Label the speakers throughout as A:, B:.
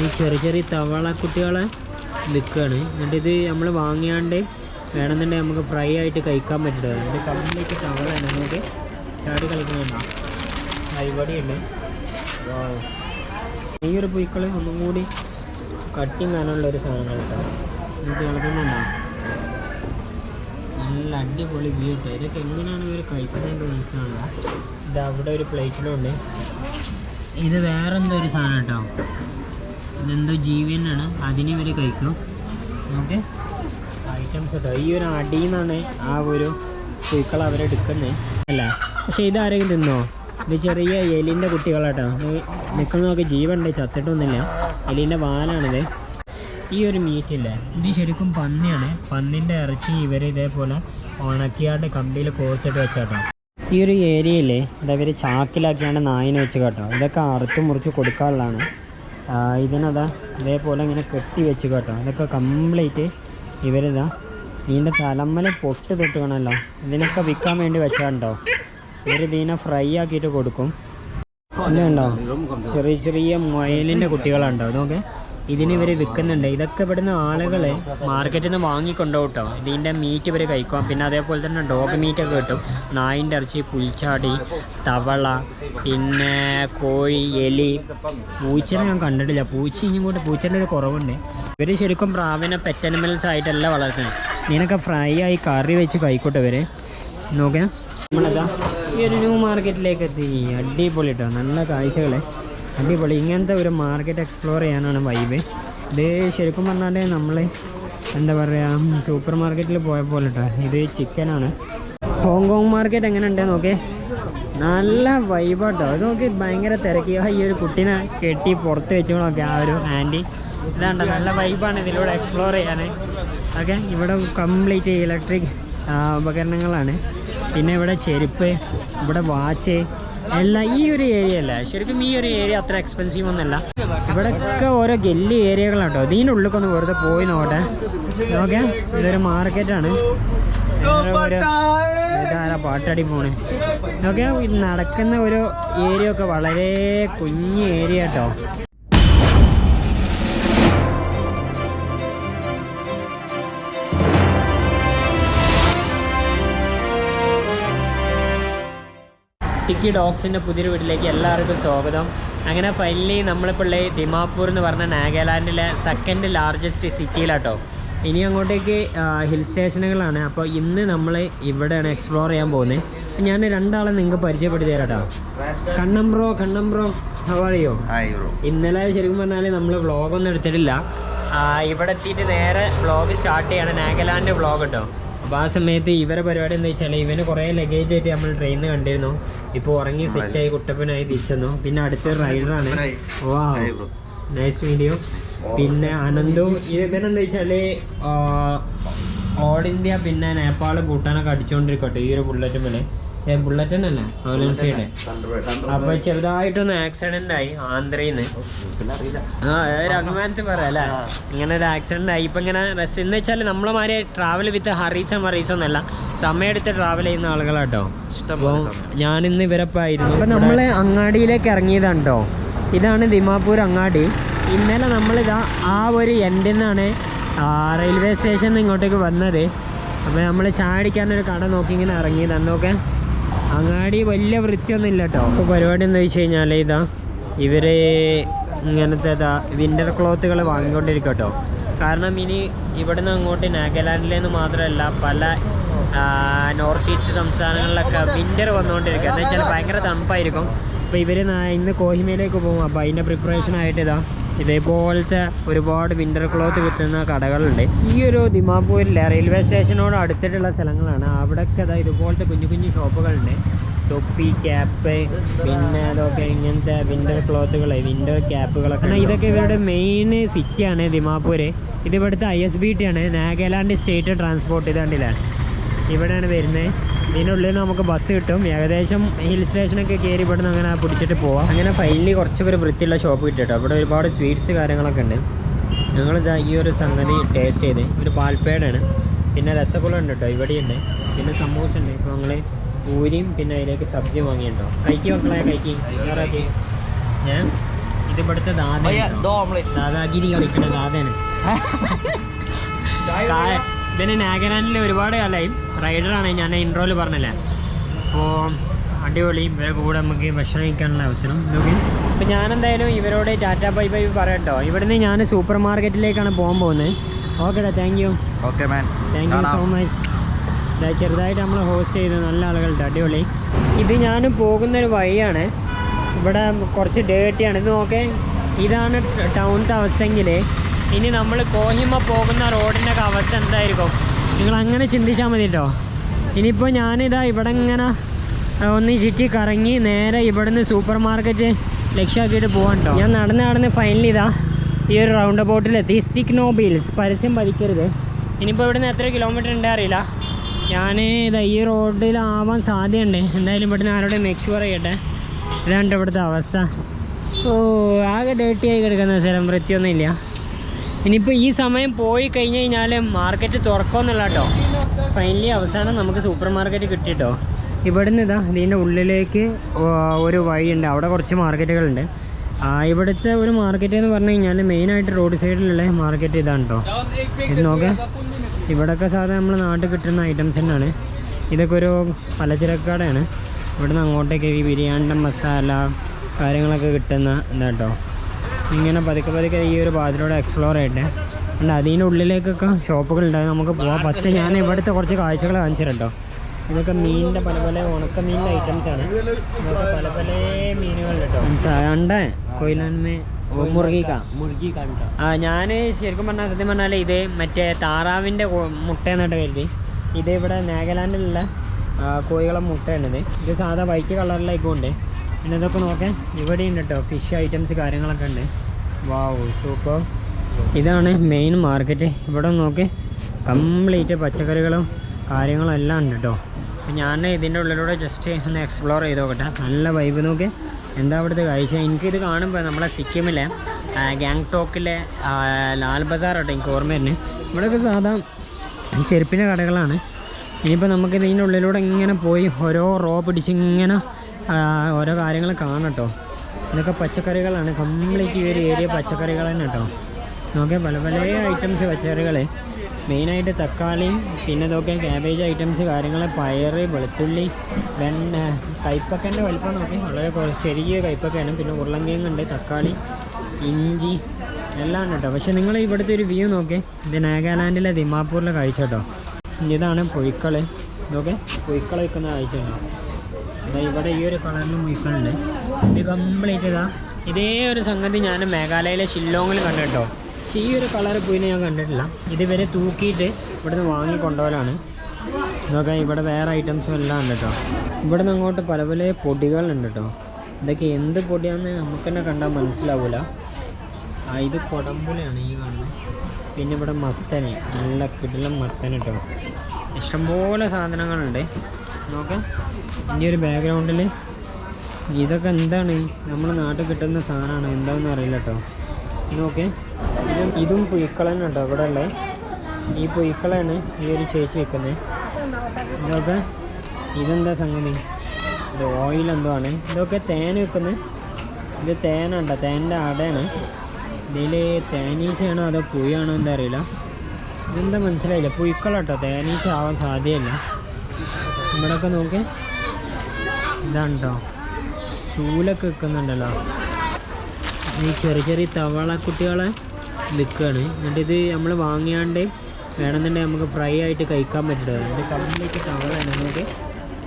A: ഈ ചെറിയ ചെറിയ തവള കുട്ടികളെ നിൽക്കുകയാണ്. എന്നിട്ട് ഇത് നമ്മൾ വാങ്ങിയാണ്ട് വേണമെന്നുണ്ടെങ്കിൽ നമുക്ക് ഫ്രൈ ആയിട്ട് കഴിക്കാൻ പറ്റുന്നത് എന്റെ കംപ്ലീറ്റ് തവളയാണ് നമുക്ക് ചാടി കളിക്കുന്നുണ്ടോ? അരിപടിയുണ്ട്. ഈ ഒരു പുയ്ക്കൾ ഒന്നും കൂടി കട്ടിങ് കാണാനുള്ള ഒരു സാധനം കേട്ടോ. നല്ല അടിപൊളി വ്യൂ കേട്ടോ. ഇതൊക്കെ എങ്ങനെയാണ് ഇവർ കഴിക്കുന്നതെന്ന് മനസ്സിലാണോ ഇത് അവിടെ ഒരു പ്ലേറ്റിലുണ്ട്. ഇത് വേറെന്തോ ഒരു സാധനം കേട്ടോ. ഇതെന്തോ ജീവി തന്നെയാണ് അതിനെ ഇവർ കഴിക്കും. ഓക്കെ. ഐറ്റംസ് കേട്ടോ ഈ ഒരു അടിയിൽ നിന്നാണ് ആ ഒരു പുഴുക്കൾ അവരെടുക്കുന്നത് അല്ല പക്ഷെ ഇതാരെങ്കിലും തിന്നോ? ഇത് ചെറിയ എലിന്റെ കുട്ടികളാട്ടോ. നിൽക്കുന്നതൊക്കെ ജീവനുണ്ട് ചത്തിട്ടൊന്നുമില്ല. എലിന്റെ വാലാണിത്. ഈ ഒരു മീറ്റില്ലേ ഇത് ശരിക്കും പന്നിയാണ്. പന്നിന്റെ ഇറച്ചി ഇവർ ഇതേപോലെ ഉണക്കിയാണ്ട് കമ്പിയിൽ കോർത്തിട്ട് വെച്ചാട്ടോ. ഈ ഒരു ഏരിയയിലെ അതവർ ചാക്കിലാക്കിയാണ് നായിനെ വെച്ച് കേട്ടോ. ഇതൊക്കെ അറുത്ത് മുറിച്ച് കൊടുക്കാനുള്ളതാണ്. ഇതിനതാ ഇതേപോലെ ഇങ്ങനെ കെട്ടി വെച്ച് കേട്ടോ. ഇതൊക്കെ കംപ്ലീറ്റ് ഇവരിതാ ഇതിന്റെ തലമ്മല പൊട്ട് തൊട്ടുകണല്ലോ ഇതിനൊക്കെ വിൽക്കാൻ വേണ്ടി വെച്ചാണ്ടോ? ഇവർ ഇതിനെ ഫ്രൈ ആക്കിയിട്ട് കൊടുക്കും. ഇതുണ്ടോ? ചെറിയ ചെറിയ മുയലിന്റെ കുട്ടികളുണ്ടോ? ഇതൊക്കെ ഇതിന് ഇവർ വിൽക്കുന്നുണ്ട്. ഇതൊക്കെ ഇവിടുന്ന് ആളുകൾ മാർക്കറ്റിൽ നിന്ന് വാങ്ങിക്കൊണ്ടോ കേട്ടോ. ഇതിന്റെ മീറ്റ് ഇവർ കഴിക്കും. പിന്നെ അതേപോലെ തന്നെ ഡോഗ് മീറ്റൊക്കെ കിട്ടും. നായിന്റെ ഇറച്ചി പുൽച്ചാടി തവള പിന്നെ കോഴി എലി. പൂച്ചനെ ഞാൻ കണ്ടിട്ടില്ല. പൂച്ച ഇനിയും കൂടെ പൂച്ചേന്റെ ഒരു കുറവുണ്ട്. ഇവർ ശരിക്കും പ്രാവിനെ പെറ്റ് അനിമൽസ് ആയിട്ടല്ല വളർത്തുന്നത്. ഇതിനൊക്കെ ഫ്രൈ ആയി കറി വെച്ച് കഴിക്കോട്ടെ ഇവർ നോക്കാം നമ്മളതാ ഈ ഒരു ന്യൂ മാർക്കറ്റിലേക്ക് എത്തി. അടിപൊളി കേട്ടോ നല്ല കാഴ്ചകളെ. അടിപൊളി. ഇങ്ങനത്തെ ഒരു മാർക്കറ്റ് എക്സ്പ്ലോർ ചെയ്യാനാണ് വൈബ് ഇത് ശരിക്കും പറഞ്ഞാൽ നമ്മൾ എന്താ പറയുക സൂപ്പർ മാർക്കറ്റിൽ പോയ പോലെ ഇത് ചിക്കനാണ് ഹോങ്കോങ് മാർക്കറ്റ് എങ്ങനെ ഉണ്ട് നോക്കേ. നല്ല വൈബാട്ടോ അത് നോക്കി ഭയങ്കര തിരക്കി ഈ ഒരു കുട്ടീനെ കെട്ടി പുറത്ത് വെച്ചോളൊക്കെ ആ ഒരു ആന്റി. ഇതാണ്ട നല്ല വൈബാണ് ഇതിലൂടെ എക്സ്പ്ലോർ ചെയ്യാൻ ഓക്കെ ഇവിടെ കംപ്ലീറ്റ് ഇലക്ട്രിക് ഉപകരണങ്ങളാണ്. പിന്നെ ഇവിടെ ചെരുപ്പ് ഇവിടെ വാച്ച് എല്ലാം ഈ ഒരു ഏരിയ അല്ല. ശരിക്കും ഈ ഒരു ഏരിയ അത്ര എക്സ്പെൻസീവ് ഒന്നല്ല ഇവിടെയൊക്കെ ഓരോ ഗല്ലി ഏരിയകളാട്ടോ ഇതിന്റെ ഉള്ളിലേക്കൊന്ന് വെറുതെ പോയി നോട്ടെ ഓക്കെ ഇതൊരു മാർക്കറ്റാണ് ഇതാരാ പാട്ടടി പോണ്. ഓക്കെ നടക്കുന്ന ഒരു ഏരിയ ഒക്കെ വളരെ കുഞ്ഞ് ഏരിയ കേട്ടോ ടിക്കി ഡോഗ്സിന്റെ പുതിയൊരു വീട്ടിലേക്ക് എല്ലാവർക്കും സ്വാഗതം. അങ്ങനെ ഫൈനലി നമ്മളിപ്പോൾ ദിമാപൂർ എന്ന് പറഞ്ഞ നാഗാലാൻഡിലെ സെക്കൻഡ് ലാർജസ്റ്റ് സിറ്റിയിലാട്ടോ ഇനി അങ്ങോട്ടേക്ക് ഹിൽ സ്റ്റേഷനുകളാണ് അപ്പോൾ ഇന്ന് നമ്മൾ ഇവിടെയാണ് എക്സ്പ്ലോർ ചെയ്യാൻ പോകുന്നത്. ഞാൻ രണ്ടാളെ നിങ്ങൾക്ക് പരിചയപ്പെടുത്തി തരാട്ടോ. കണ്ണംബ്രോ
B: കണ്ണംബ്രോ ഹവാളിയോ
A: ഇന്നലെ ശരിക്കും പറഞ്ഞാൽ നമ്മൾ വ്ളോഗൊന്നും എടുത്തിട്ടില്ല. ഇവിടെ എത്തിയിട്ട് നേരെ വ്ളോഗ് സ്റ്റാർട്ട് ചെയ്യാണ് നാഗാലാൻഡ് വ്ളോഗ് കേട്ടോ. അപ്പോൾ ആ സമയത്ത് ഇവരെ പരിപാടി എന്താ വെച്ചാൽ ഇവന് കുറേ ലഗേജ് ആയിട്ട് നമ്മൾ ട്രെയിനിൽ കണ്ടിരുന്നു. ഇപ്പോൾ ഉറങ്ങി ആയി കുട്ടപ്പനായി തിരിച്ചെന്നു. പിന്നെ അടുത്ത റൈഡറാണ് വാ നൈസ് വീഡിയോ പിന്നെ അനന്തും ഇവനെന്താ വെച്ചാൽ ഓൾ ഇന്ത്യ പിന്നെ നേപ്പാൾ ഭൂട്ടാനൊക്കെ അടിച്ചുകൊണ്ടിരിക്കട്ടെ ഈ ഒരു ബുള്ളറ്റ് മേലെ ബുള്ളറ്റ് തന്നെയല്ലേ അവലൻസിയുടെ അപ്പൊ ചെറുതായിട്ടൊന്ന് ആക്സിഡന്റ് ആയി ആന്ധ്രയിൽ നിന്ന് ആ ഒരു അഭിമാനത്തിൽ പറയാം അല്ലേ? ഇങ്ങനെ ഒരു ആക്സിഡന്റ് ആയി. ഇപ്പൊ ഇങ്ങനെ ബസ് എന്ന് വെച്ചാൽ നമ്മളമാരെ ട്രാവൽ വിത്ത് ഹറീസോ മറീസോ ഒന്നല്ല സമയമെടുത്ത് ട്രാവൽ ചെയ്യുന്ന ആളുകളാട്ടോ. അപ്പോൾ ഞാനിന്ന് ഇന്ന് ഇവരപ്പായിരുന്നു. അപ്പൊ നമ്മൾ അങ്ങാടിയിലേക്ക് ഇറങ്ങിയതാണ്? കേട്ടോ ഇതാണ് ദിമാപൂർ അങ്ങാടി. ഇന്നലെ നമ്മളിതാ ആ ഒരു എൻഡിൽ നിന്നാണ് റെയിൽവേ സ്റ്റേഷനിൽ നിന്ന് ഇങ്ങോട്ടേക്ക് വന്നത്. അപ്പോൾ നമ്മൾ ചാടിക്കാനൊരു കട നോക്കി ഇങ്ങനെ ഇറങ്ങിയതാണ് നോക്കെ. അങ്ങാടി വലിയ വൃത്തിയൊന്നും ഇല്ല കേട്ടോ അപ്പോൾ പരിപാടി എന്താ വെച്ച് കഴിഞ്ഞാൽ ഇതാ ഇവർ ഇങ്ങനത്തെ വിന്റർ ക്ലോത്തുകൾ വാങ്ങിക്കൊണ്ടിരിക്കും കേട്ടോ കാരണം ഇനി ഇവിടുന്ന് അങ്ങോട്ട് നാഗാലാൻഡിലേന്ന് മാത്രമല്ല പല നോർത്ത് ഈസ്റ്റ് സംസ്ഥാനങ്ങളിലൊക്കെ വിന്റർ വന്നുകൊണ്ടിരിക്കുക എന്ന് വെച്ചാൽ ഭയങ്കര തണുപ്പായിരിക്കും. അപ്പോൾ ഇവർ ഇന്ന് കോഹിമയിലേക്ക് പോകും. അപ്പോൾ അതിന്റെ പ്രിപ്പറേഷൻ ആയിട്ട് ഇതാ ഇതേപോലത്തെ ഒരുപാട് വിന്റർ ക്ലോത്ത് കിട്ടുന്ന കടകളുണ്ട്. ഈ ഒരു ദിമാപൂരിലെ റെയിൽവേ സ്റ്റേഷനോട് അടുത്തിട്ടുള്ള സ്ഥലങ്ങളാണ്. അവിടെയൊക്കെ ഇതാ ഇതുപോലത്തെ കുഞ്ഞു കുഞ്ഞു ഷോപ്പുകളുണ്ട്. തൊപ്പി ക്യാപ്പ് പിന്നെ അതൊക്കെ ഇങ്ങനത്തെ വിന്റർ ക്ലോത്തുകൾ വിൻഡോ ക്യാപ്പുകളൊക്കെ ഇതൊക്കെ ഇവരുടെ മെയിൻ സിറ്റിയാണ് ദിമാപൂര്. ഇത് ഇവിടുത്തെ ഐ എസ് ബി ടി ആണ്. നാഗാലാൻഡ് സ്റ്റേറ്റ് ട്രാൻസ്പോർട്ട് ഇതാണ്ടിലാണ് ഇവിടെയാണ് വരുന്നത്. ഇതിനുള്ളിൽ നമുക്ക് ബസ് കിട്ടും. ഏകദേശം ഹിൽ സ്റ്റേഷനൊക്കെ കയറി പെടുന്ന അങ്ങനെ പിടിച്ചിട്ട് പോവാം. അങ്ങനെ ഫൈനലി കുറച്ച് പേര് വൃത്തിയുള്ള ഷോപ്പ് കിട്ടിട്ടോ അവിടെ ഒരുപാട് സ്വീറ്റ്സ് കാര്യങ്ങളൊക്കെ ഉണ്ട്. ഞങ്ങളിതാ ഈ ഒരു സംഗതി ടേസ്റ്റ് ചെയ്ത്. ഒരു പാൽപ്പേടാണ്. പിന്നെ രസഗുള ഉണ്ട് കേട്ടോ ഇവിടെയുണ്ട് പിന്നെ സമൂസ ഉണ്ട്. ഇപ്പോൾ ഞങ്ങൾ പൂരിയും പിന്നെ അതിലേക്ക് സബ്ജി വാങ്ങിയിട്ടോ കൈക്ക് മക്കളെ കൈക്ക് ഞാൻ ഇത് ഇവിടുത്തെ ദാദ ദാദാഗിരി കളിക്കുന്ന ദാദയാണ് പിന്നെ നാഗാലാൻഡിൽ ഒരുപാട് കാലമായി റൈഡറാണ് ഞാൻ ഇൻട്രോയിൽ പറഞ്ഞില്ലേ. അപ്പോൾ അടിപൊളി. ഇവരെ കൂടെ നമുക്ക് ഭക്ഷണം കഴിക്കാനുള്ള അവസരം നോക്കി അപ്പോൾ ഞാനെന്തായാലും ഇവരോട് ടാറ്റാ ബൈ ബൈ പറയട്ടോ. ഇവിടുന്ന് ഞാൻ സൂപ്പർ മാർക്കറ്റിലേക്കാണ് പോകാൻ പോകുന്നത്. ഓക്കേടാ thank you
B: okay man
A: thank you so much ചെറുതായിട്ട് നമ്മൾ ഹോസ്റ്റ് ചെയ്തത് നല്ല ആളുകളുടെ അടിപൊളി. ഇത് ഞാൻ പോകുന്നൊരു വഴിയാണ്. ഇവിടെ കുറച്ച് ഡേട്ടിയാണ് ഇത് നോക്കേ. ഇതാണ് ടൗണിന്റെ അവസ്ഥയെങ്കിൽ ഇനി നമ്മൾ കോഹിമ പോകുന്ന റോഡിന്റെ ഒക്കെ അവസ്ഥ എന്തായിരിക്കും? നിങ്ങൾ അങ്ങനെ ചിന്തിച്ചാൽ മതി കേട്ടോ ഇനിയിപ്പോൾ ഞാനിതാ ഇവിടെ ഇങ്ങനെ ഒന്ന് ചുറ്റി കറങ്ങി നേരെ ഇവിടുന്ന് സൂപ്പർ മാർക്കറ്റ് ലക്ഷ്യമാക്കിയിട്ട് പോകാൻ കേട്ടോ ഞാൻ നടന്ന് നടന്ന് ഫൈനലി ഇതാ ഈ ഒരു റൗണ്ട് അബൌട്ടിലെത്തി സ്റ്റിക് നോബീൽസ് പരസ്യം പതിക്കരുത്. ഇനിയിപ്പോൾ ഇവിടുന്ന് എത്ര കിലോമീറ്റർ ഉണ്ട് അറിയില്ല. ഞാൻ ഇതാ ഈ റോഡിലാവാൻ സാധ്യതയുണ്ട്. എന്തായാലും ഇവിടുന്ന് ആരോടെ മേക്ക് ഷുവർ ചെയ്യട്ടെ. ഇതാണ് ഇവിടുത്തെ അവസ്ഥ. ഓ ആകെ ഡേർട്ടി ആയി കിടക്കുന്ന സ്ഥലം വൃത്തിയൊന്നും ഇല്ല ഇനിയിപ്പോൾ ഈ സമയം പോയി കഴിഞ്ഞ് കഴിഞ്ഞാൽ മാർക്കറ്റ് തുറക്കുമെന്നുള്ള കേട്ടോ ഫൈനലി അവസാനം നമുക്ക് സൂപ്പർ മാർക്കറ്റ് കിട്ടിട്ടോ. ഇവിടുന്ന് ഇതാ ഇതിന്റെ ഉള്ളിലേക്ക് ഒരു വഴിയുണ്ട്. അവിടെ കുറച്ച് മാർക്കറ്റുകളുണ്ട് ഇവിടുത്തെ ഒരു മാർക്കറ്റ് എന്ന് പറഞ്ഞു കഴിഞ്ഞാൽ മെയിനായിട്ട് റോഡ് സൈഡിലുള്ള മാർക്കറ്റ് ഇതാണ് കേട്ടോ ഇത് നോക്കാം. ഇവിടെയൊക്കെ സാധാരണ നമ്മൾ നാട്ടിൽ കിട്ടുന്ന ഐറ്റംസ് തന്നെയാണ്. ഇതൊക്കെ ഒരു പലചരക്കടയാണ്. ഇവിടുന്ന് അങ്ങോട്ടേക്ക് ഈ ബിരിയാണിന്റെ മസാല കാര്യങ്ങളൊക്കെ കിട്ടുന്ന ഇതാട്ടോ. ഇങ്ങനെ പതുക്കെ പതുക്കെ ഈ ഒരു പാതിലൂടെ എക്സ്പ്ലോർ ചെയ്യട്ടെ. അല്ല ഷോപ്പുകൾ ഉണ്ട്. നമുക്ക് പോവാം. ഫസ്റ്റ് ഞാൻ ഇവിടുത്തെ കുറച്ച് കാഴ്ചകൾ കാണിച്ചിട്ടുണ്ടോ ഇതൊക്കെ മീനിന്റെ പല പല ഉണക്ക മീനിന്റെ ഐറ്റംസാണ് പല പല മീനുകൾ ചായണ്ടേ കൊയിലാൻമേ മുറുകിക്ക. ആ ഞാൻ ശരിക്കും പറഞ്ഞാൽ സത്യം പറഞ്ഞാൽ ഇത് മറ്റേ താറാവിന്റെ മുട്ടയെന്നിട്ട് കരുതി. ഇത് ഇവിടെ നാഗാലാൻഡിലുള്ള കോഴികളെ മുട്ടയാണിത്. ഇത് സാധാ വൈറ്റ് കളറിലേക്കും ഉണ്ട് പിന്നെ ഇതൊക്കെ നോക്കാൻ ഇവിടെ ഉണ്ട് കേട്ടോ ഫിഷ് ഐറ്റംസ് കാര്യങ്ങളൊക്കെ ഉണ്ട്. വാവ് സൂപ്പർ ഇതാണ് മെയിൻ മാർക്കറ്റ് ഇവിടെ നോക്കി കംപ്ലീറ്റ് പച്ചക്കറികളും കാര്യങ്ങളും എല്ലാം ഉണ്ട് കേട്ടോ അപ്പം ഞാൻ ഇതിന്റെ ഉള്ളിലൂടെ ജസ്റ്റ് ഒന്ന് എക്സ്പ്ലോർ ചെയ്ത് നോക്കട്ടെ. നല്ല വൈബ് നോക്കി. എന്താ അവിടുത്തെ കാഴ്ച? എനിക്കിത് കാണുമ്പോൾ നമ്മളെ സിക്കിമിലെ ഗാങ്ടോക്കിലെ ലാൽ ബസാർ കേട്ടോ എനിക്ക് ഓർമ്മ വരുന്നത് ഇവിടെയൊക്കെ സാധാ ചെരുപ്പിന്റെ കടകളാണ്. ഇനിയിപ്പോൾ നമുക്ക് ഇതിന്റെ ഉള്ളിലൂടെ ഇങ്ങനെ പോയി ഓരോ റോ പിടിച്ച് ഇങ്ങനെ ഓരോ കാര്യങ്ങൾ കാണാം കേട്ടോ ഇതൊക്കെ പച്ചക്കറികളാണ്. കംപ്ലീറ്റ് ഈ ഒരു ഏരിയ പച്ചക്കറികൾ തന്നെ കേട്ടോ നോക്കിയാൽ പല പല ഐറ്റംസ് പച്ചക്കറികൾ മെയിനായിട്ട് തക്കാളിയും പിന്നെ ഇതൊക്കെ ക്യാബേജ് ഐറ്റംസ് കാര്യങ്ങൾ പയറ് വെളുത്തുള്ളി വെണ്ണ കൈപ്പക്കന്റെ വലിപ്പം നോക്കി. വളരെ ചെറിയ കൈപ്പക്കയാണ്. പിന്നെ ഉരുളങ്കിഴങ്ങുണ്ട് തക്കാളി ഇഞ്ചി എല്ലാം ഉണ്ട് കേട്ടോ പക്ഷെ നിങ്ങൾ ഇവിടുത്തെ ഒരു വ്യൂ നോക്കി. ഇത് നാഗാലാൻഡിലെ ദിമാപൂരിലെ കാഴ്ച കേട്ടോ ഇതാണ് പുഴുക്കൾ ഇതൊക്കെ പുഴുക്കൾ വയ്ക്കുന്ന കാഴ്ച കേട്ടോ അതാ ഇവിടെ ഈ ഒരു കളറിൽ മുയിക്കളുണ്ട് ഇത് കംപ്ലീറ്റ് ഇതാ. ഇതേ ഒരു സംഗതി ഞാൻ മേഘാലയയിലെ ഷില്ലോങ്ങിൽ കണ്ടു കേട്ടോ പക്ഷേ ഈ ഒരു കളർ പുയിനെ ഞാൻ കണ്ടിട്ടില്ല. ഇത് ഇവരെ തൂക്കിയിട്ട് ഇവിടുന്ന് വാങ്ങി ഇതൊക്കെ ഇവിടെ വേറെ ഐറ്റംസും എല്ലാം ഉണ്ട് കേട്ടോ. ഇവിടെ നിന്ന് അങ്ങോട്ട് പല പല പൊടികളുണ്ട് കേട്ടോ. ഇതൊക്കെ എന്ത് പൊടിയാണെന്ന് നമുക്ക് തന്നെ കണ്ടാൽ മനസ്സിലാവില്ല ഇത് കൊടമ്പുലയാണ് ഈ കാണുന്നത് പിന്നെ ഇവിടെ മത്തന്. നല്ല കിടിലം മത്തൻ കേട്ടോ. ഇഷ്ടംപോലെ സാധനങ്ങളുണ്ട്. നോക്കാം. ഈ ഒരു ബാക്ക്ഗ്രൗണ്ടിൽ ഇതൊക്കെ എന്താണ്? നമ്മുടെ നാട്ടിൽ കിട്ടുന്ന സാധനമാണ്? എന്താണെന്ന് അറിയില്ല കേട്ടോ നോക്കെ. ഇതും ഇതും പുയ്ക്കളൻ കേട്ടോ ഇവിടെ ഉള്ളത് ഈ പുയ്ക്കളാണ് ഈ ഒരു ചേച്ചി വെക്കുന്നത് ഇതൊക്കെ ഇതെന്താ സംഗതി? ഇത് ഓയിൽ എന്തോ ആണ്. ഇതൊക്കെ തേൻ വെക്കുന്നത് ഇത് തേനുണ്ടോ തേന്റെ അടയാണ്. ഇതിൽ തേനീച്ചയാണോ അതോ പുയാണോ എന്താ അറിയില്ല. ഇതെന്താ മനസ്സിലായില്ല. പുയ്ക്കളട്ടോ തേനീച്ച ആവാൻ സാധ്യതയില്ല. ഇവിടെയൊക്കെ നോക്കി ഇതാണ്ടോ? ചൂലൊക്കെ വെക്കുന്നുണ്ടല്ലോ. ഈ ചെറിയ ചെറിയ തവള കുട്ടികളെ നിൽക്കുകയാണ് എന്നിട്ട് ഇത് നമ്മൾ വാങ്ങിയാണ്ട് വേണമെന്നുണ്ടെങ്കിൽ നമുക്ക് ഫ്രൈ ആയിട്ട് കഴിക്കാൻ പറ്റില്ല. എന്റെ കംപ്ലീറ്റ് തവളയാണ്. നമുക്ക്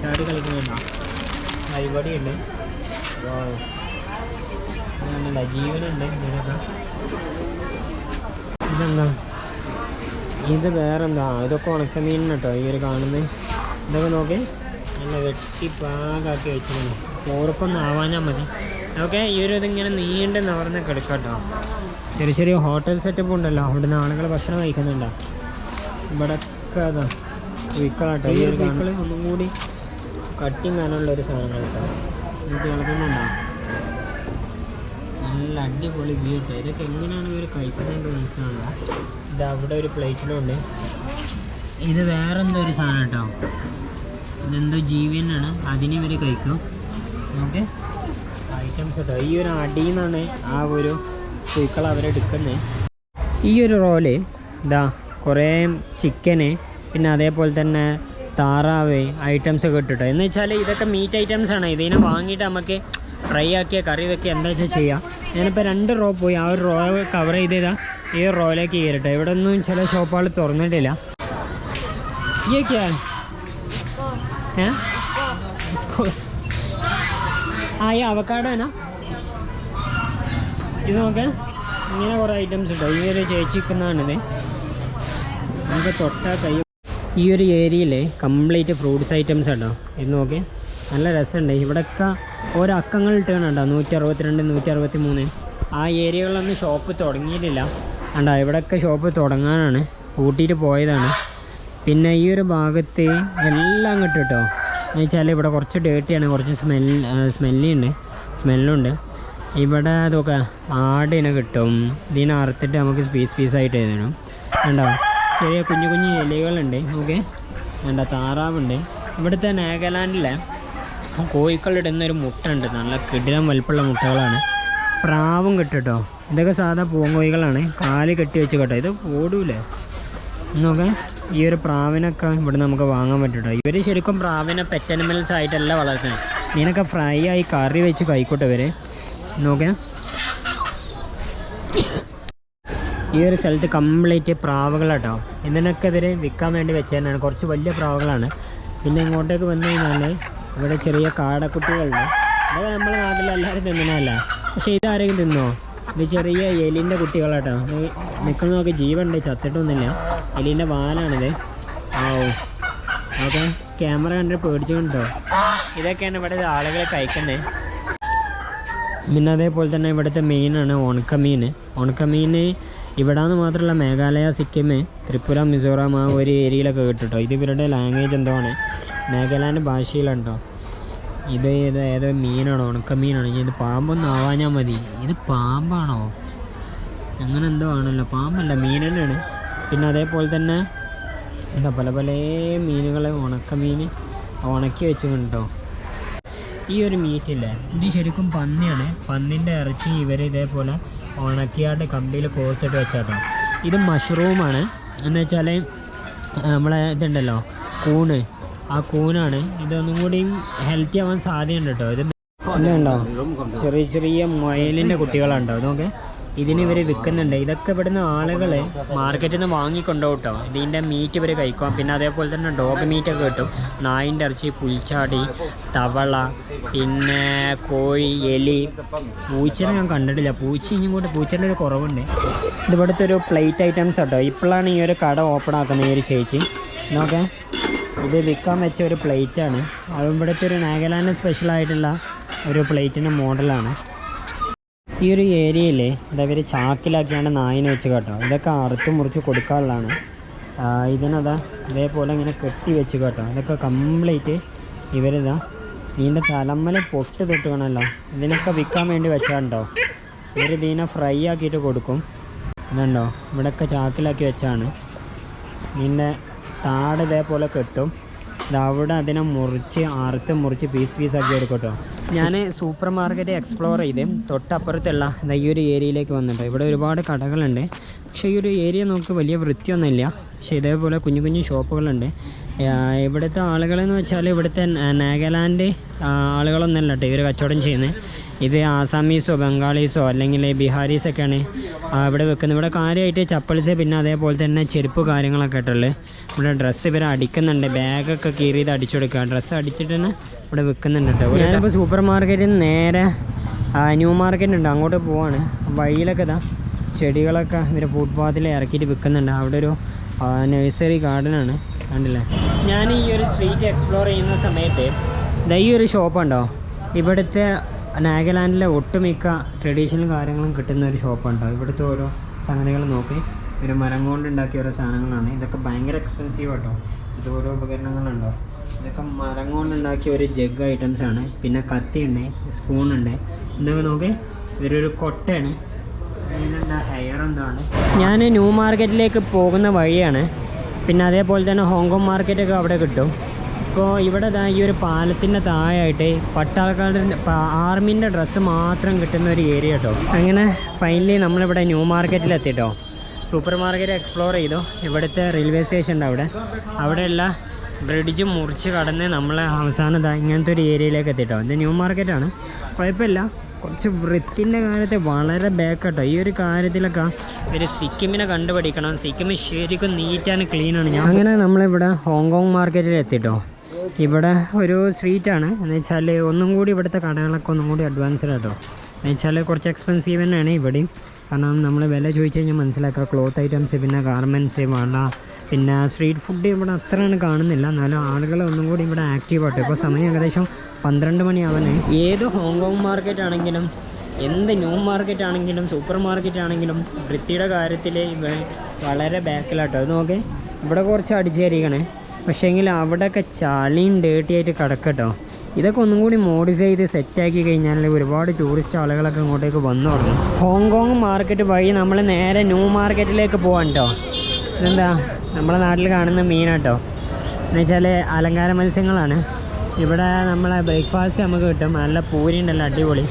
A: ചാടി കളിക്കുന്നുണ്ടോ. അരിപടിയുണ്ട്. ഇതാണല്ലോ. ജീവനുണ്ട് ഇതിനൊക്കെ. ഇതെന്താ? ഇത് വേറെന്താ? ഇതൊക്കെ ഉണക്കമീൻ കേട്ടോ ഈ ഒരു കാണുന്നത്. ഇതൊക്കെ നോക്കി. നല്ല വെട്ടി പാകാക്കി വെച്ചിരുന്നു ഓർക്കൊന്നും ആവാനാ മതി. ഓക്കെ ഈ ഒരു ഇതിങ്ങനെ നീണ്ട് നിവർന്ന് കിടക്കാം ചെറിയ ചെറിയ ഹോട്ടൽ സെറ്റപ്പ് ഉണ്ടല്ലോ. അവിടുന്ന് ആളുകൾ ഭക്ഷണം കഴിക്കുന്നുണ്ടോ. ഇവിടെ അതാ. വീക്കളാട്ടോ ഈ ഒരു വീക്കൾ ഒന്നും കൂടി കട്ടിങ് കാണാനുള്ള ഒരു സാധനം കേട്ടോ. ഇത് നല്ല അടിപൊളി വ്യൂ കേട്ടോ. ഇതൊക്കെ എങ്ങനെയാണ് ഇവർ കഴിക്കുന്നതെന്ന് മനസ്സിലാണോ ഇത് അവിടെ ഒരു പ്ലേറ്റിലുണ്ട് ഇത് വേറെന്തോ ഒരു സാധനം കേട്ടോ. ഇതെന്തോ ജീവനാണ്. അതിനെ ഇവർ കഴിക്കും. ഓക്കെ. ഐറ്റംസ് കേട്ടോ. ഈ ഒരു അടിയിൽ നിന്നാണ് ആ ഒരു പൂക്കൾ അവരെടുക്കുന്നത് ഈ ഒരു റോൽ ഇതാ കുറേ ചിക്കന് പിന്നെ അതേപോലെ തന്നെ താറാവ് ഐറ്റംസ് ഒക്കെ ഇട്ടിട്ടോ. എന്ന് വെച്ചാൽ ഇതൊക്കെ മീറ്റ് ഐറ്റംസ് ആണ്. ഇതിനെ വാങ്ങിയിട്ട് നമുക്ക് ഫ്രൈ ആക്കിയ കറി വെക്കുക എന്താ വെച്ചാൽ ചെയ്യാം. ഞാനിപ്പോൾ രണ്ട് റോ പോയി. ആ ഒരു റോ കവർ ചെയ്തതാ. ഈ റോയിലേക്ക് കയറിട്ടോ. ഇവിടെ ഒന്നും ചില ഷോപ്പുകൾ തുറന്നിട്ടില്ല. ഈ ഒക്കെയാണ് हैं ആ ഈ അവക്കാടോ എന്നാ ഇത് നോക്ക്. ഇങ്ങനെ കുറേ ഐറ്റംസ് ഉണ്ട്? ഈ ഒരു ചേച്ചിക്കുന്നതാണിത് നമുക്ക് തൊട്ടാ കൈ. ഈ ഒരു ഏരിയയിലെ കംപ്ലീറ്റ് ഫ്രൂട്ട്സ് ഐറ്റംസ് ഉണ്ടോ? ഇത് നോക്കി. നല്ല രസമുണ്ട്. ഇവിടെയൊക്കെ ഓരോ അക്കങ്ങൾ ഇട്ടാണ് കേട്ടോ നൂറ്റി അറുപത്തിരണ്ട് നൂറ്റി അറുപത്തി മൂന്ന് ആ ഏരിയകളിലൊന്നും ഷോപ്പ് തുടങ്ങിയിട്ടില്ല. കണ്ടോ? ഇവിടെയൊക്കെ ഷോപ്പ് തുടങ്ങാനാണ്. കൂട്ടിയിട്ട് പോയതാണ്. പിന്നെ ഈ ഒരു ഭാഗത്ത് എല്ലാം കിട്ടും കേട്ടോ. എന്ന് വെച്ചാൽ ഇവിടെ കുറച്ച് ഡേട്ടിയാണ് കുറച്ച് സ്മെൽ സ്മെല്ലി ഉണ്ട്. സ്മെല്ലുണ്ട് ഇവിടെ അതൊക്കെ ആടിനെ കിട്ടും. ഇതിനെ അറുത്തിട്ട് നമുക്ക് പീസ് പീസായിട്ട് തരും. കണ്ടോ? ചെറിയ കുഞ്ഞു കുഞ്ഞു ഇലകളുണ്ട്. ഓക്കെ കണ്ടോ? താറാവുണ്ട്. ഇവിടുത്തെ നാഗാലാൻഡിലെ കോഴിക്കളിടുന്ന ഒരു മുട്ട ഉണ്ട് നല്ല കിടിലം വലിപ്പമുള്ള മുട്ടകളാണ്. പ്രാവും കിട്ടും കേട്ടോ. ഇതൊക്കെ സാധാ പൂങ്കോഴികളാണ് കാൽ കെട്ടി വെച്ച് കേട്ടോ. ഇത് ഓടൂലേ നോക്കെ. ഈ ഒരു പ്രാവിനൊക്കെ ഇവിടെ നമുക്ക് വാങ്ങാൻ പറ്റും ഇവർ ശരിക്കും പ്രാവിനെ പെറ്റ് അനിമൽസ് ആയിട്ടല്ല വളർത്തുന്നത് ഇതിനൊക്കെ ഫ്രൈ ആയി കറി വെച്ച് കഴിക്കോട്ടെ ഇവർ നോക്കാം. ഈ ഒരു സ്ഥലത്ത് കംപ്ലീറ്റ് പ്രാവുകളാട്ടോ. ഇതിനൊക്കെ ഇവർ വിൽക്കാൻ വേണ്ടി വെച്ചതന്നെയാണ് കുറച്ച് വലിയ പ്രാവുകളാണ്. പിന്നെ ഇങ്ങോട്ടേക്ക് വന്നു കഴിഞ്ഞാൽ ഇവിടെ ചെറിയ കാടക്കുട്ടികളുണ്ട്. അത് നമ്മുടെ നാട്ടിൽ എല്ലാവരും തിന്നണല്ല പക്ഷേ ഇതാരെങ്കിലും തിന്നോ? ഇത് ചെറിയ എലിന്റെ കുട്ടികളാട്ടോ. നിൽക്കുന്ന നോക്കി ജീവനുണ്ട് ചത്തിട്ടൊന്നുമില്ല. എലിന്റെ വാലാണിത്. ആ ഓക്കെ ക്യാമറ കണ്ടിട്ട് പേടിച്ചു കണ്ടോ ഇതൊക്കെയാണ് ഇവിടെ ആളുകൾ കഴിക്കുന്നത് പിന്നെ അതേപോലെ തന്നെ ഇവിടുത്തെ മീനാണ് ഉണക്കമീൻ ഉണക്കമീൻ ഇവിടെ നിന്ന് മാത്രമല്ല മേഘാലയ സിക്കിം ത്രിപുര മിസോറാം ആ ഒരു ഏരിയയിലൊക്കെ കിട്ടും കേട്ടോ ഇത് ഇവരുടെ ലാംഗ്വേജ് എന്തോ ആണ്. മേഘാലയന്റെ ഭാഷയിലുണ്ടോ ഇത് ഇത് ഏതോ മീനാണോ ഉണക്കമീനാണോ ഇനി ഇത് പാമ്പൊന്നും ആവാഞ്ഞാൽ മതി. ഇത് പാമ്പാണോ? അങ്ങനെ എന്തോ ആണല്ലോ പാമ്പല്ല മീൻ തന്നെയാണ്. പിന്നെ അതേപോലെ തന്നെ എന്താ പല പല മീനുകളെ ഉണക്കമീൻ ഉണക്കി വെച്ചിട്ടുണ്ടോ? ഈ ഒരു മീറ്റില്ലേ ഇത് ശരിക്കും പന്നിയാണ്. പന്നിന്റെ ഇറച്ചി ഇവർ ഇതേപോലെ ഉണക്കിയാണ്ട് കമ്പിയിൽ കോർത്തിട്ട് വെച്ചാട്ടോ ഇത് മഷ്റൂമാണ്. എന്ന് വെച്ചാൽ നമ്മളെ ഇതുണ്ടല്ലോ കൂണ്. ആ കൂനാണ്. ഇതൊന്നും കൂടിയും ഹെൽത്തി ആവാൻ സാധ്യതയുണ്ട് കേട്ടോ ഇത് ഇതുണ്ടോ? ചെറിയ ചെറിയ മുയലിന്റെ കുട്ടികളുണ്ടോ ഇതൊക്കെ ഇതിന് ഇവർ വിൽക്കുന്നുണ്ട്. ഇതൊക്കെ ഇവിടുന്ന് ആളുകൾ മാർക്കറ്റിൽ നിന്ന് വാങ്ങിക്കൊണ്ടുപോകും കേട്ടോ ഇതിന്റെ മീറ്റ് ഇവർ കഴിക്കും. പിന്നെ അതേപോലെ തന്നെ ഡോഗ് മീറ്റൊക്കെ കിട്ടും. നായിന്റെ ഇറച്ചി പുൽച്ചാടി തവള പിന്നെ കോഴി എലി. പൂച്ചനെ ഞാൻ കണ്ടിട്ടില്ല. പൂച്ച ഇനിയും കൂടെ പൂച്ചയുടെ ഒരു കുറവുണ്ട്. ഇത് ഇവിടുത്തെ ഒരു പ്ലേറ്റ് ഐറ്റംസ് കേട്ടോ ഇപ്പോഴാണ് ഈ ഒരു കട ഓപ്പൺ ആക്കുന്നത് ഈ ഒരു ചേച്ചി. നോക്കേ. ഇത് വിൽക്കാൻ വെച്ച ഒരു പ്ലേറ്റാണ്. അത് ഇവിടുത്തെ ഒരു നാഗാലാൻഡ് സ്പെഷ്യൽ ആയിട്ടുള്ള ഒരു പ്ലേറ്റിന്റെ മോഡലാണ്. ഈ ഒരു ഏരിയയിൽ ഇതവർ ചാക്കിലാക്കിയാണ് നായിനെ വെച്ച് കേട്ടോ. ഇതൊക്കെ അറുത്ത് മുറിച്ച് കൊടുക്കാനുള്ളതാണ്. ഇതിനതാ ഇതേപോലെ ഇങ്ങനെ കെട്ടി വെച്ച് കേട്ടോ. ഇതൊക്കെ കംപ്ലീറ്റ് ഇവരിതാ ഇതിന്റെ തലമ്മൽ പൊട്ട് തൊട്ട് വേണമല്ലോ ഇതിനൊക്കെ വിൽക്കാൻ വേണ്ടി വെച്ചാണ്ടോ? ഇവർ ഇതിനെ ഫ്രൈ ആക്കിയിട്ട് കൊടുക്കും. ഇതുണ്ടോ? ഇവിടെയൊക്കെ ചാക്കിലാക്കി വെച്ചാണ്. ഇതിന്റെ താട് ഇതേപോലെ കെട്ടും. അവിടെ അതിനെ മുറിച്ച് അറുത്ത് മുറിച്ച് പീസ് പീസ് ആക്കി കേട്ടോ ഞാൻ സൂപ്പർ മാർക്കറ്റ് എക്സ്പ്ലോർ ചെയ്ത് തൊട്ടപ്പുറത്തുള്ള ഈ ഒരു ഏരിയയിലേക്ക് വന്നിട്ട്. ഇവിടെ ഒരുപാട് കടകളുണ്ട്. പക്ഷേ ഈ ഒരു ഏരിയ നമുക്ക് വലിയ വൃത്തിയൊന്നുമില്ല. പക്ഷേ ഇതേപോലെ കുഞ്ഞു കുഞ്ഞു ഷോപ്പുകളുണ്ട്. ഇവിടുത്തെ ആളുകളെന്ന് വെച്ചാൽ ഇവിടുത്തെ നാഗാലാൻഡ് ആളുകളൊന്നുമല്ല കേട്ടോ ഇവർ കച്ചവടം ചെയ്യുന്നത് ഇത് ആസാമീസോ ബംഗാളീസോ അല്ലെങ്കിൽ ബിഹാരീസൊക്കെയാണ് അവിടെ ഇവിടെ വെക്കുന്നത്. ഇവിടെ കാര്യമായിട്ട് ചപ്പൽസ് പിന്നെ അതേപോലെ തന്നെ ചെരുപ്പ് കാര്യങ്ങളൊക്കെ ഇട്ടുള്ളത് ഇവിടെ ഡ്രസ്സ് ഇവർ അടിക്കുന്നുണ്ട്. ബാഗൊക്കെ കീറിയത് അടിച്ചു കൊടുക്കുക ഡ്രസ്സ് അടിച്ചിട്ട് തന്നെ ഇവിടെ വെക്കുന്നുണ്ട് കേട്ടോ. ഞാനിപ്പോൾ സൂപ്പർ മാർക്കറ്റിൽ നിന്ന് നേരെ ന്യൂ മാർക്കറ്റ് ഉണ്ട്. അങ്ങോട്ട് പോവാണ്. വഴിയിലൊക്കെ ഇതാ ചെടികളൊക്കെ ഇവർ ഫുട്പാത്തിൽ ഇറക്കിയിട്ട് വിൽക്കുന്നുണ്ട് അവിടെ ഒരു നഴ്സറി ഗാർഡനാണ് കണ്ടില്ലേ? ഞാൻ ഈ ഒരു സ്ട്രീറ്റ് എക്സ്പ്ലോർ ചെയ്യുന്ന സമയത്ത് ദൈ ഈ ഒരു ഷോപ്പുണ്ടോ ഇവിടുത്തെ നാഗാലാൻഡിലെ ഒട്ടുമിക്ക ട്രഡീഷണൽ കാര്യങ്ങളും കിട്ടുന്ന ഒരു ഷോപ്പുണ്ടോ ഇവിടുത്തെ ഓരോ സംഗതികൾ നോക്കി. ഒരു മരം കൊണ്ടുണ്ടാക്കിയ ഓരോ സാധനങ്ങളാണ്. ഇതൊക്കെ ഭയങ്കര എക്സ്പെൻസീവ് കേട്ടോ ഇത് ഓരോ ഉപകരണങ്ങളുണ്ടോ? ഇതൊക്കെ മരം കൊണ്ടുണ്ടാക്കിയ ഒരു ജഗ് ഐറ്റംസ് ആണ്. പിന്നെ കത്തിയുണ്ട് സ്പൂണുണ്ട് ഇതൊക്കെ നോക്കി. ഇതൊരു കൊട്ടയാണ്. ഇതിനെന്താ ഹെയർ എന്താണ് ഞാൻ ന്യൂ മാർക്കറ്റിലേക്ക് പോകുന്ന വഴിയാണ്. പിന്നെ അതേപോലെ തന്നെ ഹോങ്കോങ് മാർക്കറ്റൊക്കെ അവിടെ കിട്ടും. ഇപ്പോൾ ഇവിടെ ഇതാ ഈ ഒരു പാലത്തിന്റെ താഴായിട്ട് പട്ടാളക്കാരുടെ ആർമിന്റെ ഡ്രസ്സ് മാത്രം കിട്ടുന്ന ഒരു ഏരിയ കേട്ടോ അങ്ങനെ ഫൈനലി നമ്മളിവിടെ ന്യൂ മാർക്കറ്റിൽ എത്തിട്ടോ സൂപ്പർ മാർക്കറ്റ് എക്സ്പ്ലോർ ചെയ്തു. ഇവിടുത്തെ റെയിൽവേ സ്റ്റേഷൻ ഉണ്ട് അവിടെ. അവിടെയുള്ള ബ്രിഡ്ജ് മുറിച്ച് കടന്ന് നമ്മൾ അവസാനം ഇങ്ങനത്തെ ഒരു ഏരിയയിലേക്ക് എത്തിട്ടോ. ഇത് ന്യൂ മാർക്കറ്റാണ്. കുഴപ്പമില്ല. കുറച്ച് വൃത്തിന്റെ കാര്യത്തിൽ വളരെ ബാക്ക് കേട്ടോ ഈ ഒരു കാര്യത്തിലൊക്കെ ഒരു സിക്കിമിനെ കണ്ടുപിടിക്കണം. സിക്കിം ശരിക്കും നീറ്റ് ആൻഡ് ക്ലീൻ ആണ്. ഞാൻ അങ്ങനെ നമ്മളിവിടെ ഹോങ്കോങ് മാർക്കറ്റിൽ എത്തിട്ടോ ഇവിടെ ഒരു സ്ട്രീറ്റാണ് എന്ന് വെച്ചാൽ ഒന്നും കൂടി ഇവിടുത്തെ കടകളൊക്കെ ഒന്നും കൂടി അഡ്വാൻസ്ഡ് ആട്ടോ. എന്ന് വെച്ചാൽ കുറച്ച് എക്സ്പെൻസീവ് തന്നെയാണ് ഇവിടെയും. കാരണം നമ്മൾ വില ചോദിച്ചു കഴിഞ്ഞാൽ മനസ്സിലാക്കുക. ക്ലോത്ത് ഐറ്റംസ് പിന്നെ ഗാർമെന്റ്സ് വള പിന്നെ സ്ട്രീറ്റ് ഫുഡ് ഇവിടെ അത്രയാണ് കാണുന്നില്ല. എന്നാലും ആളുകൾ ഒന്നും കൂടി ഇവിടെ ആക്റ്റീവ് ആട്ടോ. ഇപ്പോൾ സമയം ഏകദേശം പന്ത്രണ്ട് മണിയാവുന്നേ ഏത് ഹോങ്കോങ് മാർക്കറ്റ് ആണെങ്കിലും എന്ത് ന്യൂ മാർക്കറ്റ് ആണെങ്കിലും സൂപ്പർ മാർക്കറ്റ് ആണെങ്കിലും വൃത്തിയുടെ കാര്യത്തിൽ ഇവിടെ വളരെ ബാക്കിലാട്ടോ അത് നോക്കേ. ഇവിടെ കുറച്ച് അടിച്ചേരിക്കണേ. പക്ഷേങ്കിൽ അവിടെയൊക്കെ ചളിയും ഡേർട്ടി ആയിട്ട് കിടക്കട്ടോ. ഇതൊക്കെ ഒന്നും കൂടി മോഡിഫൈ ചെയ്ത് സെറ്റാക്കി കഴിഞ്ഞാൽ ഒരുപാട് ടൂറിസ്റ്റ് ആളുകളൊക്കെ ഇങ്ങോട്ടേക്ക് വന്നു തുടങ്ങും. ഹോങ്കോങ് മാർക്കറ്റ് വഴി നമ്മൾ നേരെ ന്യൂ മാർക്കറ്റിലേക്ക് പോകാൻ കേട്ടോ ഇതെന്താ? നമ്മുടെ നാട്ടിൽ കാണുന്ന മീനാട്ടോ. എന്ന് വെച്ചാൽ അലങ്കാര മത്സ്യങ്ങളാണ്. ഇവിടെ നമ്മളെ ബ്രേക്ക്ഫാസ്റ്റ് നമുക്ക് കിട്ടും. നല്ല പൂരി ഉണ്ടല്ലോ അടിപൊളി.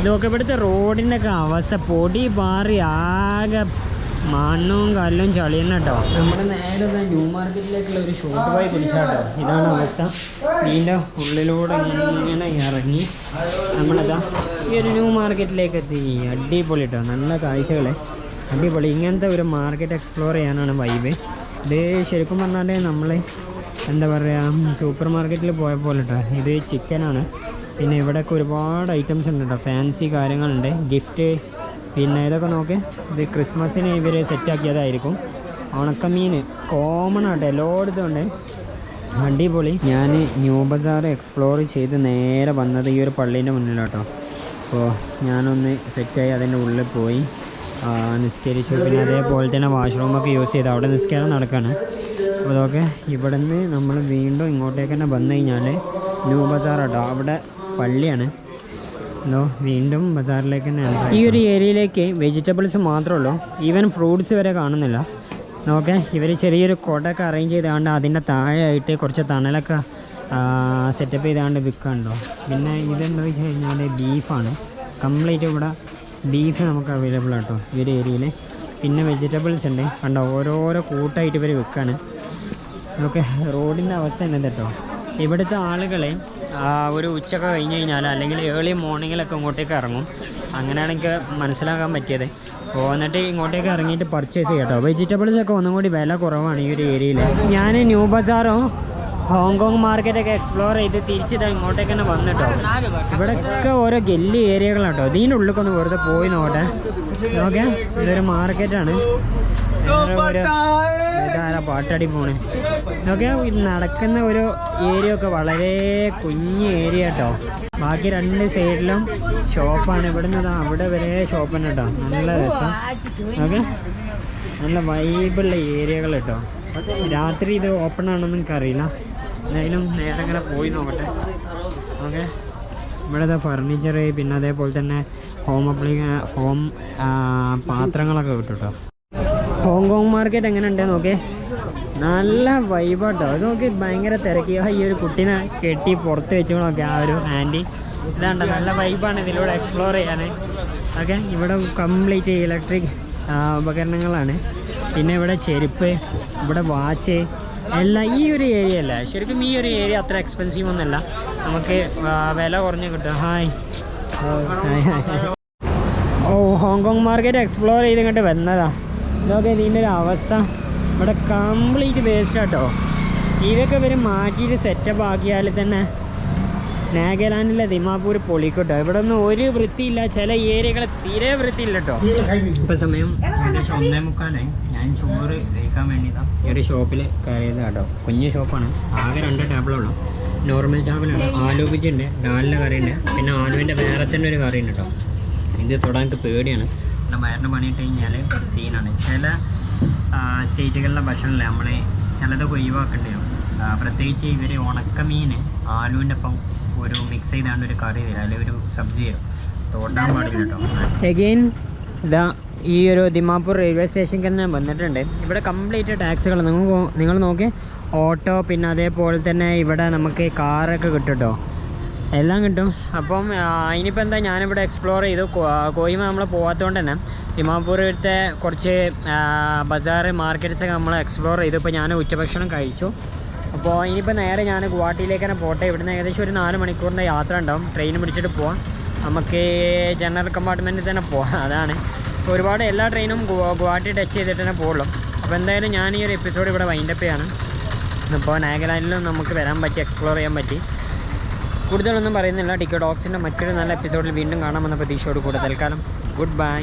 A: ഇതൊക്കെ ഇവിടുത്തെ റോഡിന്റെ ഒക്കെ അവസ്ഥ. പൊടി പാറി ആകെ മണ്ണും കല്ലും ചളിയും കേട്ടോ നമ്മുടെ നേരെ ന്യൂ മാർക്കറ്റിലേക്കുള്ള ഒരു ഷോർട്ട് പോയി പിടിച്ചാട്ടോ ഇതാണ് അവസ്ഥ. ഇതിന്റെ ഉള്ളിലൂടെ ഇങ്ങനെ ഇറങ്ങി നമ്മളതാ ഈ ഒരു ന്യൂ മാർക്കറ്റിലേക്ക് എത്തി. അടിപൊളി കേട്ടോ നല്ല കാഴ്ചകളെ. അടിപൊളി. ഇങ്ങനത്തെ ഒരു മാർക്കറ്റ് എക്സ്പ്ലോർ ചെയ്യാനാണ് വൈബ് ഇത് ശരിക്കും പറഞ്ഞാൽ നമ്മൾ എന്താ പറയുക സൂപ്പർ മാർക്കറ്റിൽ പോയ പോലെ കേട്ടോ ഇത് ചിക്കനാണ് പിന്നെ ഇവിടെയൊക്കെ ഒരുപാട് ഐറ്റംസ് ഉണ്ട് കേട്ടോ ഫാൻസി കാര്യങ്ങളുണ്ട്. ഗിഫ്റ്റ് പിന്നെ ഇതൊക്കെ നോക്ക്. ഇത് ക്രിസ്മസിന് ഇവർ സെറ്റാക്കിയതായിരിക്കും ഉണക്കമീൻ കോമൺ ആട്ടെ എല്ലായിടത്തും ഉണ്ട്. അടിപൊളി. ഞാൻ ന്യൂ ബസാർ എക്സ്പ്ലോർ ചെയ്ത് നേരെ വന്നത് ഈ ഒരു പള്ളീന്റെ മുന്നിലോട്ടോ. അപ്പോൾ ഞാനൊന്ന് സെറ്റായി അതിന്റെ ഉള്ളിൽ പോയി. നിസ്കരിച്ചു. പിന്നെ അതേപോലെ തന്നെ വാഷ്റൂമൊക്കെ യൂസ് ചെയ്ത് അവിടെ നിസ്കാരം നടക്കുകയാണ് അപ്പോൾ അതൊക്കെ ഇവിടെ നിന്ന് നമ്മൾ വീണ്ടും ഇങ്ങോട്ടേക്ക് തന്നെ വന്നു കഴിഞ്ഞാൽ ന്യൂ ബസാർ കേട്ടോ അവിടെ പള്ളിയാണ്. ഹലോ വീണ്ടും ബസാറിലേക്ക് തന്നെയാണ് ഈ ഒരു ഏരിയയിലേക്ക് വെജിറ്റബിൾസ് മാത്രമേ ഉള്ളൂ. ഈവൻ ഫ്രൂട്ട്സ് വരെ കാണുന്നില്ല. നോക്കെ ഇവർ ചെറിയൊരു കൊടൊക്കെ അറേഞ്ച് ചെയ്താണ്ട് അതിന്റെ താഴെയായിട്ട് കുറച്ച് തണലൊക്കെ സെറ്റപ്പ് ചെയ്താണ്ട് വിൽക്കുന്നുണ്ടോ പിന്നെ ഇതെന്താ വെച്ച് കഴിഞ്ഞാൽ ബീഫാണ്. കംപ്ലീറ്റ് ഇവിടെ ബീഫ് നമുക്ക് അവൈലബിൾ ആട്ടോ ഈ ഒരു ഏരിയയിൽ പിന്നെ വെജിറ്റബിൾസ് ഉണ്ട്. കണ്ടോ ഓരോരോ കൂട്ടായിട്ട് ഇവർ വിൽക്കാണ്. ഓക്കെ റോഡിന്റെ അവസ്ഥ എന്നത് കേട്ടോ. ഇവിടുത്തെ ആളുകളെ ഒരു ഉച്ചയൊക്കെ കഴിഞ്ഞ് കഴിഞ്ഞാൽ അല്ലെങ്കിൽ ഏർലി മോർണിംഗിലൊക്കെ ഇങ്ങോട്ടേക്ക് ഇറങ്ങും. അങ്ങനെയാണ് എനിക്ക് മനസ്സിലാക്കാൻ പറ്റിയത്. അപ്പോൾ എന്നിട്ട് ഇങ്ങോട്ടേക്ക് ഇറങ്ങിയിട്ട് പർച്ചേസ് ചെയ്യാം കേട്ടോ വെജിറ്റബിൾസ് ഒക്കെ ഒന്നും കൂടി വില കുറവാണ് ഈ ഒരു ഏരിയയിൽ ഞാൻ ന്യൂ ബസാറും ഹോങ്കോങ് മാർക്കറ്റൊക്കെ എക്സ്പ്ലോർ ചെയ്ത് തിരിച്ചിട്ട് ഇങ്ങോട്ടേക്ക് തന്നെ വന്നിട്ടോ. ഇവിടെയൊക്കെ ഓരോ ഗല്ലി ഏരിയകളാണ് കേട്ടോ ഇതിന്റെ ഉള്ളിലേക്കൊന്ന് വെറുതെ പോയി നോട്ടെ ഓക്കെ ഇതൊരു മാർക്കറ്റാണ് ഇതാരാ പാട്ടടി പോണേ? ഓക്കെ ഇത് നടക്കുന്ന ഒരു ഏരിയ ഒക്കെ വളരെ കുഞ്ഞ് ഏരിയ കേട്ടോ ബാക്കി രണ്ട് സൈഡിലും ഷോപ്പാണ് ഇവിടെ നിന്ന് അവിടെ വരെ ഷോപ്പ് തന്നെ കേട്ടോ നല്ല രസം. ഓക്കെ? നല്ല വൈബുള്ള ഏരിയകൾ കേട്ടോ രാത്രി ഇത് ഓപ്പൺ ആണെന്ന് എനിക്കറിയില്ല എന്തായാലും നേരെ ഇങ്ങനെ പോയി നോക്കട്ടെ. ഓക്കെ? ഇവിടുത്തെ ഫർണിച്ചർ പിന്നെ അതേപോലെ തന്നെ ഹോം അപ്ലി ഹോം പാത്രങ്ങളൊക്കെ കിട്ടും കേട്ടോ ഹോങ്കോങ് മാർക്കറ്റ് എങ്ങനെ ഉണ്ടെന്ന് നോക്കേ? നല്ല വൈബാട്ടോ അത് നോക്കി ഭയങ്കര തിരക്കി. ഈ ഒരു കുട്ടീനെ കെട്ടി പുറത്ത് വെച്ച് നോക്കി ആ ഒരു ആന്റി. ഇതാണ്ട നല്ല വൈബാണ് ഇതിലൂടെ എക്സ്പ്ലോർ ചെയ്യാൻ ഓക്കെ ഇവിടെ കംപ്ലീറ്റ് ഇലക്ട്രിക് ഉപകരണങ്ങളാണ്. പിന്നെ ഇവിടെ ചെരുപ്പ് ഇവിടെ വാച്ച് എല്ലാം ഈ ഒരു ഏരിയ അല്ല? ശരിക്കും ഈ ഒരു ഏരിയ അത്ര എക്സ്പെൻസീവ് ഒന്നല്ല നമുക്ക് വില കുറഞ്ഞ് കിട്ടും. Hi hi oh Hong Kong market explore ചെയ്ത് ഇങ്ങോട്ട് ഇതൊക്കെ ഇതിന്റെ ഒരു അവസ്ഥ. ഇവിടെ കംപ്ലീറ്റ് വേസ്റ്റ് ആട്ടോ ഇതൊക്കെ ഇവർ മാറ്റിയിട്ട് സെറ്റപ്പ് ആക്കിയാൽ തന്നെ നാഗാലാൻഡിലെ ദിമാപൂർ പൊളിക്കട്ടോ. ഇവിടെ ഒന്നും ഒരു വൃത്തിയില്ല. ചില ഏരിയകൾ തീരെ വൃത്തിയില്ല കേട്ടോ ഇപ്പം സമയം ഏകദേശം ഒന്നേ മുക്കാലായി. ഞാൻ ചോറ് കഴിക്കാൻ വേണ്ടിയിട്ടാണ് ഈ ഒരു ഷോപ്പിൽ കയറിയത് കേട്ടോ കുഞ്ഞു ഷോപ്പാണ്. ആകെ രണ്ട് ടേബിളുള്ളൂ നോർമൽ ചാമ്പലാണ് ആലു ഡാലിന്റെ കറിയുണ്ട്. പിന്നെ ആലുവിന്റെ വേറെ തന്നെ ഒരു കറിയുണ്ട് കേട്ടോ ഇത് തൊടാൻ പേടിയാണ്. കാരണം വയറിന് പണിയിട്ട് കഴിഞ്ഞാൽ സീനാണ് ചില സ്റ്റേറ്റുകളിലെ ഭക്ഷണമല്ലേ നമ്മൾ ചിലതൊക്കെ ഒഴിവാക്കേണ്ടി വരും. പ്രത്യേകിച്ച് ഇവർ ഉണക്കമീൻ ആലുവിന്റെ ഒപ്പം ഒരു മിക്സ് ചെയ്താണ്ട് ഒരു കറി തരും. അല്ലെങ്കിൽ ഒരു സബ്ജി തരും. തോട്ടാൻ പാടില്ല കേട്ടോ. എഗെയിൻ ഇതാ ഈ ഒരു ദിമാപൂർ റെയിൽവേ സ്റ്റേഷനിൽ തന്നെ വന്നിട്ടുണ്ട്. ഇവിടെ കംപ്ലീറ്റ് ടാക്സുകൾ നിങ്ങൾ നിങ്ങൾ നോക്കി. ഓട്ടോ പിന്നെ അതേപോലെ തന്നെ ഇവിടെ നമുക്ക് കാറൊക്കെ കിട്ടും കേട്ടോ എല്ലാം കിട്ടും. അപ്പം ഇനിയിപ്പോൾ എന്താ ഞാനിവിടെ എക്സ്പ്ലോർ ചെയ്തു. കോയിമ നമ്മൾ പോകാത്തതുകൊണ്ട് തന്നെ ദിമാപൂരത്തെ കുറച്ച് ബസാർ മാർക്കറ്റ്സ് ഒക്കെ നമ്മൾ എക്സ്പ്ലോർ ചെയ്തു. ഇപ്പോൾ ഞാൻ ഉച്ചഭക്ഷണം കഴിച്ചു. അപ്പോൾ ഇനിയിപ്പോൾ നേരെ ഞാൻ ഗുവാഹട്ടിയിലേക്ക് തന്നെ പോട്ടെ. ഇവിടുന്ന് ഏകദേശം ഒരു നാല് മണിക്കൂറിന്റെ യാത്ര ഉണ്ടാവും. ട്രെയിൻ പിടിച്ചിട്ട് പോവാം. നമുക്ക് ജനറൽ കമ്പാർട്ട്മെന്റിൽ തന്നെ പോവാം. അതാണ്. ഇപ്പോൾ ഒരുപാട് എല്ലാ ട്രെയിനും ഗുവാ- ഗുവാഹട്ടി ടച്ച് ചെയ്തിട്ട് തന്നെ പോകുള്ളൂ അപ്പോൾ എന്തായാലും ഞാൻ ഈ ഒരു എപ്പിസോഡ് ഇവിടെ വൈൻഡപ്പ് ചെയ്യാണ്. ഇപ്പോൾ നാഗാലാൻഡിലും നമുക്ക് വരാൻ പറ്റി എക്സ്പ്ലോർ ചെയ്യാൻ പറ്റി. കൂടുതലൊന്നും പറയുന്നില്ല. ടിക്കറ്റ് ഓക്സിന്റെ മറ്റൊരു നല്ല എപ്പിസോഡിൽ വീണ്ടും കാണാമെന്ന പ്രതീക്ഷയോട് കൂടെ തൽക്കാലം. Good bye